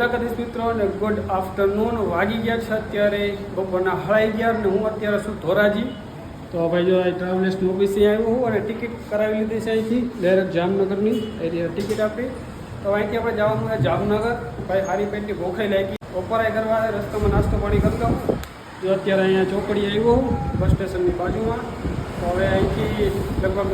દ્વારકાધીશ મિત્રો અને good afternoon વાગી ગયા છે અત્યારે બપોરના હળાઈ ગયા અને હું અત્યારે છું ધોરાજી. તો ભાઈ જો આ ટ્રાવેલ્સની ઓફિસે આવ્યો હું અને ટિકિટ કરાવી લીધી છે અહીંથી ડાયરેક્ટ જામનગરની એ ટિકિટ આપી. તો અહીંથી આપણે જવાનું છે જામનગર. ભાઈ હારી પેટની ભોખાઈ લાગી. બપોરાય કરવા રસ્તામાં નાસ્તો પાણી કરતો જો અત્યારે અહીંયા ચોકડી આવ્યો હું બસ સ્ટેશનની બાજુમાં. તો હવે અહીંથી લગભગ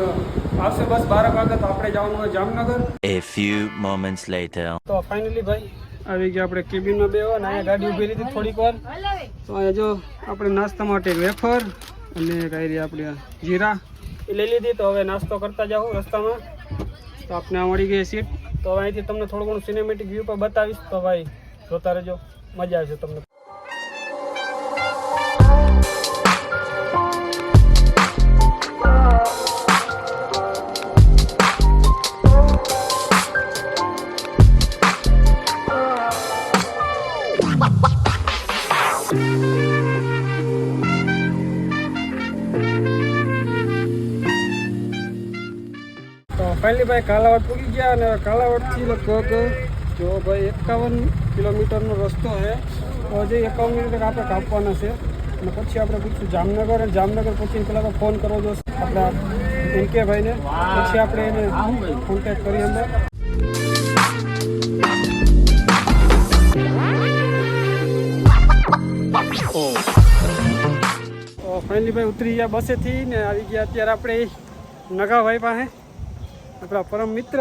આવશે બસ બાર વાગે તો આપણે જવાનું હોય Jamnagar. A few moments later તો ફાઇનલી ભાઈ આવી ગયા આપણે કેબિનમાં બે ને અહીંયા ગાડી ઊભી લીધી થોડીક વાર. તો અહીંયા જો આપણે નાસ્તા માટે વેફર અને કઈ આપણે જીરા એ લઈ લીધી. તો હવે નાસ્તો કરતા જાઉં રસ્તામાં. તો આપણે મળી ગઈ સીટ. તો અહીંથી તમને થોડું ઘણું સિનેમેટિક વ્યૂ પર બતાવીશ. તો ભાઈ, જોતા રહેજો. મજા આવશે તમને. ફાઇનલી ભાઈ કાલાવાડ પૂરી ગયા અને કાલાવાડથી લગભગ, જો ભાઈ એકાવન કિલોમીટરનો રસ્તો છે, તો હજી એકાવન કિલોમીટર આપણે કાપવાના છે. અને પછી આપણે પૂછશું જામનગર, અને જામનગર પછી પેલા ફોન કરવો જોશે આપણા એનકે ભાઈને પછી આપણે એને કોન્ટેક્ટ કરીએ અંદર. ફાઇનલી ભાઈ ઉતરી ગયા બસેથી ને આવી ગયા અત્યારે આપણે નગાભાઈ પાસે. આપણા પરમ મિત્ર.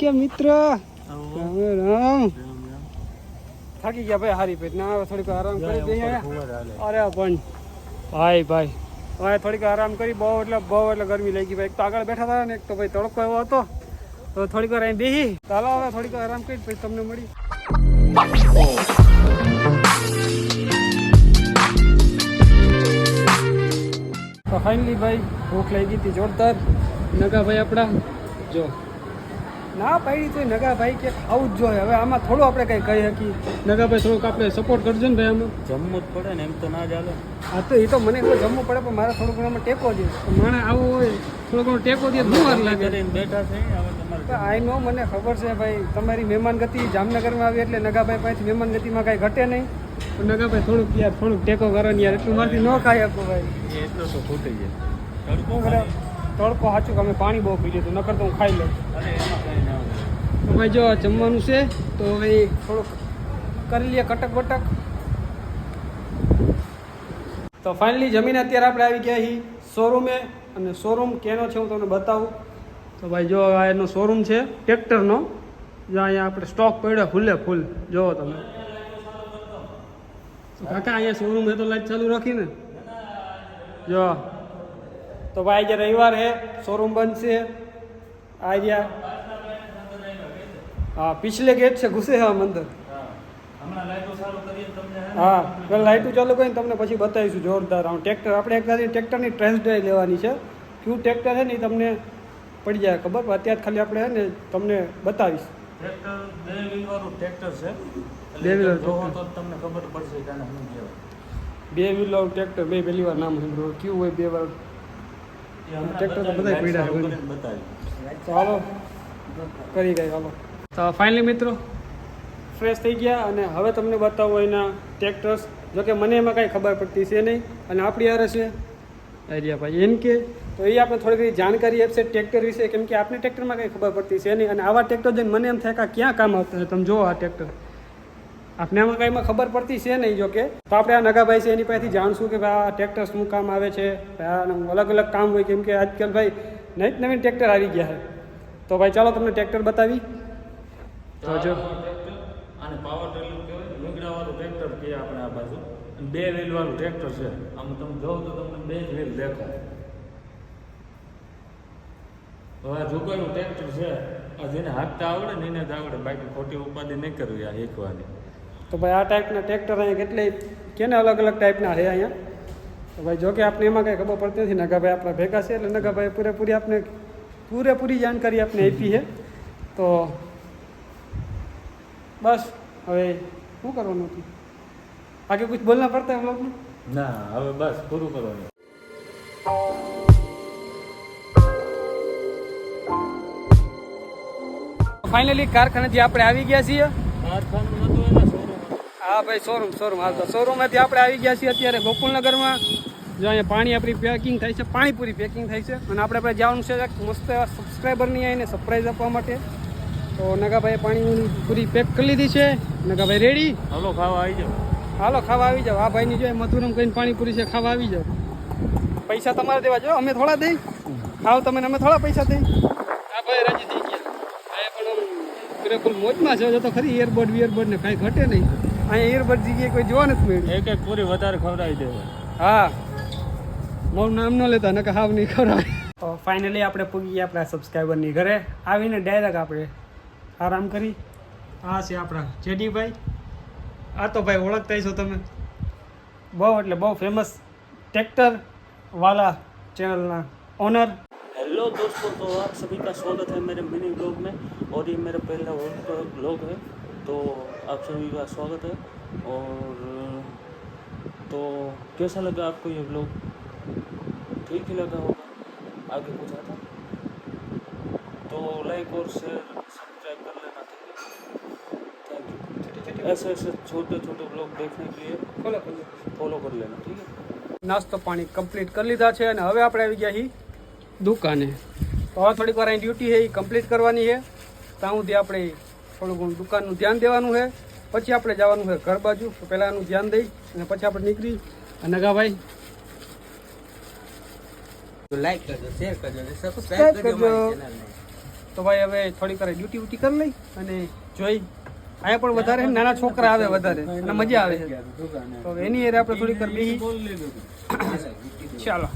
કે મિત્ર? રામ રામ થાકી ગયા ભાઈ હારી પેટ ના થોડીક આરામ કરી દઈએ. અરે પણ ભાઈ ભાઈ. ભાઈ થોડીક આરામ કરી બહુ એટલે બહુ એટલે ગરમી લાગી ભાઈ. એક તો આગળ બેઠા હતા ને એક તો ભાઈ તડકો એવો હતો. તો થોડીક વાર અહીં બેસી ચાલો હવે થોડીક આરામ કરી પછી તમને મળી તો ફાઇનલી ભાઈ ભૂખ લાગી હતી જોરદાર. નગાભાઈ આપણા? જો. ના પાડી તો નગાભાઈ કે આવું જ જોઈએ. હવે આમાં થોડું આપણે કંઈ કહી શકીએ. નગાભાઈ થોડુંક આપણે સપોર્ટ કરજો ને ભાઈ આમાં. જમવું જ પડે ને એમ તો ના ચાલે હા તો એ તો મને કોઈ જમવું પડે પણ મારે થોડું ઘણું આમાં ટેકો દે માણે આવું હોય થોડો ઘણો ટેકો દે શું વાર લાગે. બેઠા છે આઈ નો મને ખબર છે ભાઈ તમારી મહેમાન ગતિ જામનગરમાં આવી એટલે નગાભાઈ પાસેથી મહેમાન ગતિમાં કાંઈ ઘટે નહીં. પણ નગાભાઈ થોડુંક યાર થોડુંક ટેકો કરો ને યાર એટલું મારથી ન ખાઈ આપો ભાઈ. એટલો તો ખૂટી જાય. તડકો સાચું કે અમે પાણી બહુ પી લીધું નકર તો હું ખાઈ લઉં. તો ભાઈ જો જમવાનું છે તો હવે થોડુંક કરી લઈએ કટક બટક. તો ફાઇનલી જમીને અત્યારે આપણે આવી ગયા હી શોરૂમે અને શોરૂમ કેનો છે હું તમને બતાવું. તો ભાઈ જો આ એનો શોરૂમ છે ટ્રેક્ટરનો જો અહીંયા આપણે સ્ટોક પડ્યો ફૂલે ફૂલ. જોવો તમે. તો કાકા અહીંયા શોરૂમ એ તો લાઈટ ચાલુ રાખીને. જો. તો ભાઈ આજે રવિવાર છે શોરૂમ બંધ છે. આ હા પિછલે ગેટ છે ઘૂસે હા મંદિર હે પેલા લાઇટું ચાલુ કરીને તમને પછી બતાવીશું જોરદાર. આમ ટ્રેક્ટર આપણે એક ટ્રેક્ટરની ટ્રેસ ડ્રાઈવ લેવાની છે. કયું ટ્રેક્ટર છે ને એ તમને પડી જાય ખબર? અત્યારે ખાલી આપણે છે ને તમને બતાવીશ. ટ્રેક્ટર છે બે tractor. તો તમને ખબર પડશે બે વ્હીલર ટ્રેક્ટર બે પહેલી વાર નામ સાંભળ્યું. કયું હોય બે વાર? ટ્રેક્ટર તો છે. તો હાલો કરી ગઈ હાલો તો ફાઇનલી મિત્રો ફ્રેશ થઈ ગયા અને હવે તમને બતાવો એના ટ્રેક્ટર્સ જોકે મને એમાં કાંઈ ખબર પડતી છે નહીં અને આપણી હારે છે અરિયા ભાઈ એમ કે તો એ આપણે થોડી ઘણી જાણકારી આપશે ટ્રેક્ટર વિશે કેમ કે આપણે ટ્રેક્ટરમાં કંઈ ખબર પડતી છે નહીં. અને આવા ટ્રેક્ટર જોઈને મને એમ થાય કે ક્યાં કામ આવતા છે? તમે જુઓ આ ટ્રેક્ટર આપણે આમાં કાંઈમાં ખબર પડતી છે નહીં જો કે. તો આપણે આ નગાભાઈ છે એની પાસેથી જાણશું કે ભાઈ આ ટ્રેક્ટર શું કામ આવે છે. અલગ અલગ કામ હોય કેમ કે આજકાલ ભાઈ નવી નવીન ટ્રેક્ટર આવી ગયા છે. તો ભાઈ ચાલો તમને ટ્રેક્ટર બતાવી. તો જો. અને પાવર ટ્રેલર કહેવાય લુગડા વાળું ટ્રેક્ટર કહે આપણે આ બાજુ. અને બે વ્હીલ વાળું ટ્રેક્ટર છે. આમ તમે જોવો તો તમને બે જ વ્હીલ દેખાય. હવે આ જોગાનું ટ્રેક્ટર છે. આ જેને હાથતા આવડે ને એને જ આવડે. બાકી ખોટી ઉપાધિ નહીં કરવી આ એકવાની તો ભાઈ આ ટાઈપના ટ્રેક્ટર અહીંયા કેટલી કેને અલગ અલગ ટાઈપના છે અહીંયા તો ભાઈ જો કે આપણે એમાં કંઈ ખબર પડતી નથી નગાભાઈ આપણા ભેગા છે એટલે નગાભાઈ પૂરેપૂરી આપણે પૂરેપૂરી જાણકારી આપણે આપી છે તો બસ હવે શું કરવાનું હતું આગે કુછ બોલના પડતા है हम लोग ने ના હવે બસ પૂરું કરવાનું ફાઇનલી કારખાનેથી આપણે આવી ગયા છીએ કારખાનું નતું એના શોરૂમ હા ભાઈ શોરૂમ શોરૂમ હાલ તો શોરૂમમાંથી આપણે આવી ગયા છીએ અત્યારે ગોકુલનગરમાં. જો અહીંયા પાણી આપણી પેકિંગ થાય છે પાણીપુરી પેકિંગ થાય છે. અને આપણે આપણે જવાનું છે એક મસ્ત એવા સબસ્ક્રાઈબરની આવીને સરપ્રાઈઝ આપવા માટે. તો નગાભાઈએ પાણીની પૂરી પેક કરી લીધી છે. નગાભાઈ રેડી હાલો ખાવા આવી જાવ હાલો ખાવા આવી જાઓ. આ ભાઈની જો મથુરમ કહીને પાણીપુરી છે ખાવા આવી જાઓ. પૈસા તમારે દેવા. જો અમે થોડા દઈ. ખાવ તમે અમે થોડા પૈસા દઈ. આ ભાઈ રાજી થઈ ગયા. આ પણ બિલકુલ મોજમાં છે. જો તો ખરી એરબડ વિયરબડ ને કાંઈ ઘટે નહીં. અહીંયા એરબડ જગ્યાએ કોઈ જોવા નથી મળ્યું એક એક પૂરી વધારે ખવડાવી દેવાય હા મારું નામ ન લેતા નકર હાવ નહીં ખરાબ તો ફાઇનલી આપણે પૂગી ગયા આપણા સબસ્ક્રાઈબરની ઘરે આવીને ડાયરેક્ટ આપણે આરામ કરી આ છે આપણા જેડીભાઈ આ તો ભાઈ ઓળખતા છો તમે બહુ એટલે બહુ ફેમસ ટ્રેક્ટર વાલા ચેનલના ઓનર हेलो दोस्तों तो आप सभी का स्वागत है मेरे मिनी ब्लॉग में और ये मेरा पहला ब्लॉग है तो आप सभी का स्वागत है और तो कैसा लगा आपको ये ब्लॉग ठीक ही लगा होगा आगे कुछ आता तो लाइक और शेयर सब्सक्राइब कर लेना थैंक यू ऐसे ऐसे छोटे छोटे ब्लॉग देखने के लिए ખોલો ખોલો फॉलो कर लेना ठीक है નાસ્તો પાણી કમ્પ્લીટ કરી લીધા છે અને હવે આપણે આવી ગયા છીએ દુકાને તો હવે થોડીક વાર અહીં ડ્યુટી છે એ કમ્પ્લીટ કરવાની છે ત્યાં સુધી આપણે થોડું ઘણું દુકાનનું ધ્યાન દેવાનું છે. પછી આપણે જવાનું છે ઘર બાજુ. તો પહેલાં એનું ધ્યાન દઈ અને પછી આપણે નીકળી. અને નગાભાઈ. લાઈક કરજો શેર કરજો અને સબસ્ક્રાઇબ કરજો તો ભાઈ હવે થોડીક વાર ડ્યુટી ઉટી કરી લઈ અને જોઈ. અહીંયા પણ વધારે નાના છોકરા આવે વધારે અને મજા આવે. છે તો એની એરે આપણે થોડીક વાર બેસી ચાલો.